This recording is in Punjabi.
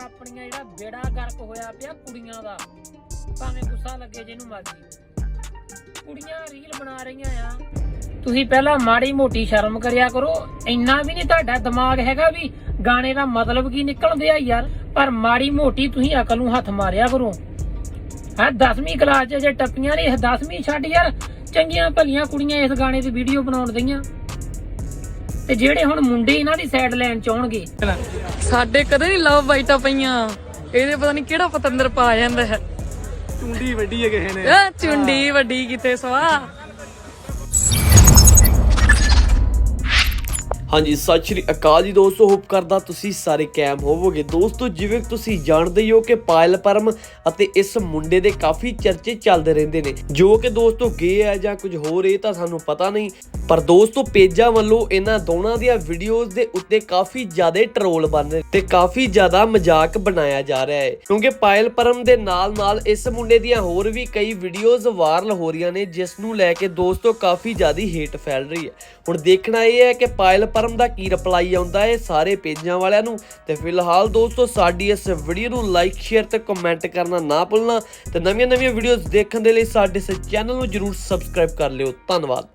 ਆਪਣੀਆਂ ਜਿਹੜਾ ਬੇੜਾ ਗਰਕ ਹੋਇਆ ਪਿਆ ਕੁੜੀਆਂ ਦਾ, ਭਾਵੇਂ ਗੁੱਸਾ ਲੱਗੇ ਜਿਹਨੂੰ ਮਰਜ਼ੀ। ਕੁੜੀਆਂ ਰੀਲ ਬਣਾ ਰਹੀਆਂ ਆ। ਤੁਸੀਂ ਪਹਿਲਾਂ ਮਾੜੀ ਮੋਟੀ ਸ਼ਰਮ ਕਰਿਆ ਕਰੋ, ਇੰਨਾ ਵੀ ਨਹੀਂ ਤੁਹਾਡਾ ਦਿਮਾਗ ਹੈਗਾ ਵੀ ਗਾਣੇ ਦਾ ਮਤਲਬ ਕੀ ਨਿਕਲਦੇ ਆ ਯਾਰ, ਪਰ ਮਾੜੀ ਮੋਟੀ ਤੁਸੀਂ ਅਕਲ ਨੂੰ ਹੱਥ ਮਾਰਿਆ ਕਰੋ। ਹਾਂ 10ਵੀਂ ਕਲਾਸ 'ਚ ਜੇ ਟੱਪੀਆਂ ਨਹੀਂ 10ਵੀਂ ਛੱਡ ਯਾਰ, ਚੰਗੀਆਂ ਭਲੀਆਂ ਕੁੜੀਆਂ ਇਸ ਗਾਣੇ ਦੀ ਵੀਡੀਓ ਬਣਾਉਣ ਦਈਆਂ। ਤੇ ਜਿਹੜੇ ਹੁਣ ਮੁੰਡੇ ਇਹਨਾਂ ਦੀ ਸਾਈਡ ਲੈਣ ਚਾਹਣਗੇ ਸਾਡੇ ਕਦੇ ਨਹੀਂ ਲਵ ਬਾਈਟਾਂ ਪਈਆਂ। ਇਹਦੇ ਪਤਾ ਨਹੀਂ ਕਿਹੜਾ ਪਤੰਦਰ ਪਾ ਜਾਂਦਾ ਹੈ। ਚੁੰਡੀ ਵੱਡੀ ਹੈ ਕਿਸੇ ਨੇ। ਚੁੰਡੀ ਵੱਡੀ ਕਿਤੇ ਸਵਾ। ਹਾਂਜੀ, ਸਤਿ ਸ਼੍ਰੀ ਅਕਾਲ ਜੀ ਦੋਸਤੋ ਹੋਪ ਕਰਦਾ ਤੁਸੀਂ ਸਾਰੇ ਕੈਮ ਹੋਵੋਗੇ। ਦੋਸਤੋ, ਜਿਵੇਂ ਤੁਸੀਂ ਜਾਣਦੇ ਹੀ ਹੋ ਕਿ ਪਾਇਲ ਪਰਮ ਅਤੇ ਇਸ ਮੁੰਡੇ ਦੇ ਕਾਫੀ ਚਰਚੇ ਚੱਲਦੇ ਰਹਿੰਦੇ ਨੇ। ਜੋ ਕਿ ਦੋਸਤੋ ਗੇ ਹੈ ਜਾਂ ਕੁਝ ਹੋਰ, ਇਹ ਤਾਂ ਸਾਨੂੰ ਪਤਾ ਨਹੀਂ। ਪਰ ਦੋਸਤੋ, ਪੇਜਾਂ ਵੱਲੋਂ ਇਹਨਾਂ ਦੋਨਾਂ ਦੀਆਂ ਵੀਡੀਓਜ਼ ਦੇ ਉੱਤੇ ਕਾਫੀ ਜ਼ਿਆਦਾ ਟਰੋਲ ਬਣ ਰਹੇ ਤੇ ਕਾਫੀ ਜ਼ਿਆਦਾ ਮਜ਼ਾਕ ਬਣਾਇਆ ਜਾ ਰਿਹਾ ਹੈ। ਕਿਉਂਕਿ ਪਾਇਲ ਪਰਮ ਦੇ ਨਾਲ ਨਾਲ ਇਸ ਮੁੰਡੇ ਦੀਆਂ ਹੋਰ ਵੀ ਕਈ ਵੀਡੀਓਜ਼ ਵਾਇਰਲ ਹੋ ਰਹੀਆਂ ਨੇ, ਜਿਸ ਨੂੰ ਲੈ ਕੇ ਦੋਸਤੋ ਕਾਫੀ ਜ਼ਿਆਦਾ ਹੇਟ ਫੈਲ ਰਹੀ ਹੈ। ਹੁਣ ਦੇਖਣਾ ਇਹ ਹੈ ਕਿ ਪਾਇਲ ਪਰਮ ਦਾ ਕੀ ਰਿਪਲਾਈ ਆਉਂਦਾ ਹੈ ਸਾਰੇ ਪੇਜਾਂ ਵਾਲਿਆਂ ਨੂੰ? ਤੇ ਫਿਲਹਾਲ ਦੋਸਤੋ, ਸਾਡੀ ਇਸ ਵੀਡੀਓ ਨੂੰ ਲਾਈਕ ਸ਼ੇਅਰ ਤੇ ਕਮੈਂਟ ਕਰਨਾ ਨਾ ਭੁੱਲਣਾ ਤੇ ਨਵੀਆਂ ਨਵੀਆਂ ਵੀਡੀਓਜ਼ ਦੇਖਣ ਦੇ ਲਈ ਸਾਡੇ ਇਸ ਚੈਨਲ ਨੂੰ ਜਰੂਰ ਸਬਸਕ੍ਰਾਈਬ ਕਰ ਲਿਓ। ਧੰਨਵਾਦ।